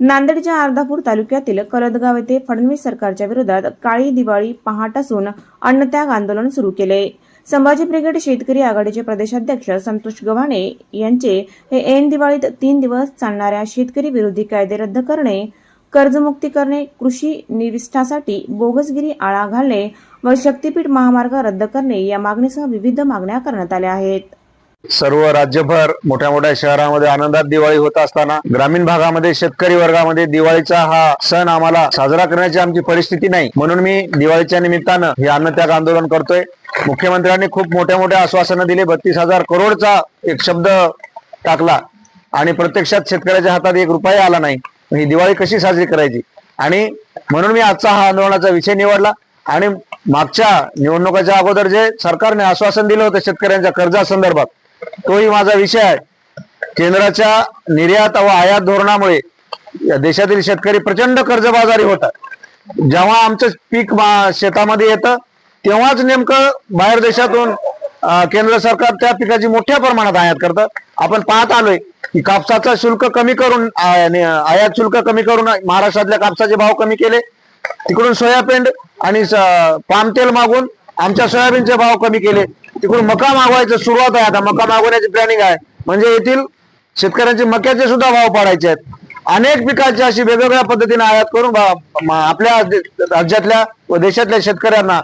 नांदेडच्या अर्धापूर तालुक्यातील कलदगाव येथे फडणवीस सरकारच्या विरोधात काळी दिवाळी पहाट असून अन्नत्याग आंदोलन सुरू केले. संभाजी ब्रिगेड शेतकरी आघाडीचे प्रदेशाध्यक्ष संतोष गव्हाणे यांचे हे ऐन दिवाळीत तीन दिवस चालणाऱ्या शेतकरी विरोधी कायदे रद्द करणे कर्जमुक्ती करणे कृषी निविष्ठासाठी बोगसगिरी आळा घालणे व शक्तीपीठ महामार्ग रद्द करणे या मागणीसह विविध मागण्या करण्यात आल्या आहेत. सर्व राज्यभर मोठ्या मोठ्या शहरामध्ये आनंदात दिवाळी होत असताना ग्रामीण भागामध्ये शेतकरी वर्गामध्ये दिवाळीचा हा सण आम्हाला साजरा करण्याची आमची परिस्थिती नाही. म्हणून मी दिवाळीच्या निमित्तानं हे अन्नत्याग आंदोलन करतोय. मुख्यमंत्र्यांनी खूप मोठ्या मोठ्या आश्वासनं दिले. बत्तीस हजार करोडचा एक शब्द टाकला. आणि प्रत्यक्षात शेतकऱ्याच्या हातात एक रुपया आला नाही. ही दिवाळी कशी साजरी करायची? आणि म्हणून मी आजचा हा आंदोलनाचा विषय निवडला. आणि मागच्या निवडणुकाच्या अगोदर जे सरकारने आश्वासन दिलं होतं शेतकऱ्यांच्या कर्जासंदर्भात तोही माझा विषय आहे. केंद्राच्या निर्यात व आयात धोरणामुळे देशातील शेतकरी प्रचंड कर्जबाजारी होतात. जेव्हा आमचं पीक शेतामध्ये येतं तेव्हाच नेमकं बाहेर देशातून केंद्र सरकार त्या पिकाची मोठ्या प्रमाणात आयात करतं. आपण पाहत आलोय की कापसाचं शुल्क कमी करून आयात शुल्क कमी करून महाराष्ट्रातल्या कापसाचे भाव कमी केले. तिकडून सोयाबीन आणि पाम तेल मागून आमच्या सोयाबीनचे भाव कमी केले. तिकडून मका मागवायचं सुरुवात आहे आता. मका मागवण्याची प्लॅनिंग आहे. म्हणजे येथील शेतकऱ्यांचे मक्याचे सुद्धा भाव पाडायचे आहेत. अनेक पिकाची अशी वेगवेगळ्या पद्धतीने आयात करून आपल्या राज्यातल्या व देशातल्या शेतकऱ्यांना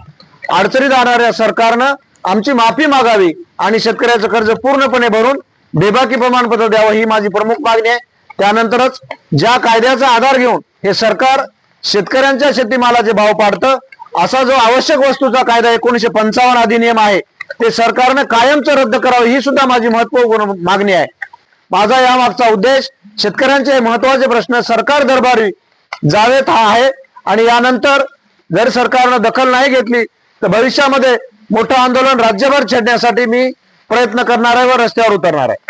अडचणीत आणणाऱ्या सरकारनं आमची माफी मागावी आणि शेतकऱ्याचं कर्ज पूर्णपणे भरून बेबाकी प्रमाणपत्र द्यावं ही माझी प्रमुख मागणी आहे. त्यानंतरच ज्या कायद्याचा आधार घेऊन हे सरकार शेतकऱ्यांच्या शेतीमालाचे भाव पाडतं असा जो आवश्यक वस्तूचा कायदा एकोणीशे पंचावन्न अधिनियम आहे ते सरकारनं कायमचं रद्द करावं ही सुद्धा माझी महत्त्वपूर्ण मागणी आहे. माझा यामागचा उद्देश शेतकऱ्यांचे हे महत्त्वाचे प्रश्न सरकार दरबारी जावेत हा आहे. आणि यानंतर जर सरकारनं दखल नाही घेतली तर भविष्यामध्ये मोठं आंदोलन राज्यभर छेडण्यासाठी मी प्रयत्न करणार आहे व रस्त्यावर उतरणार आहे.